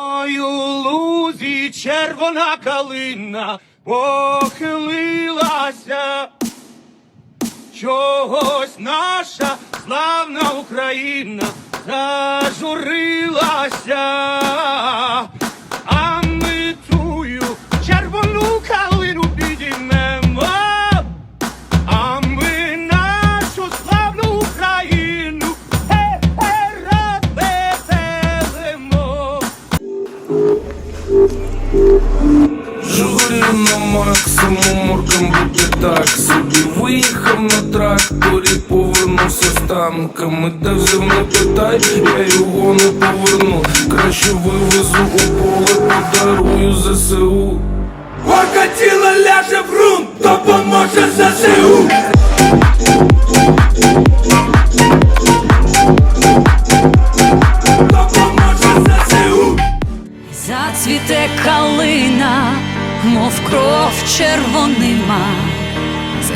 Ой, лузі червона калина похилилася. Чогось наша славна Україна зажурилася. Так собі Виїхав на тракторі, повернувся з танками Де взяв не питай, я його не поверну Краще вивезу у поле, подарую ЗСУ Покатіло ляже в ЗСУ. Допоможе ЗСУ. Зацвіте калина, мов кров червонима,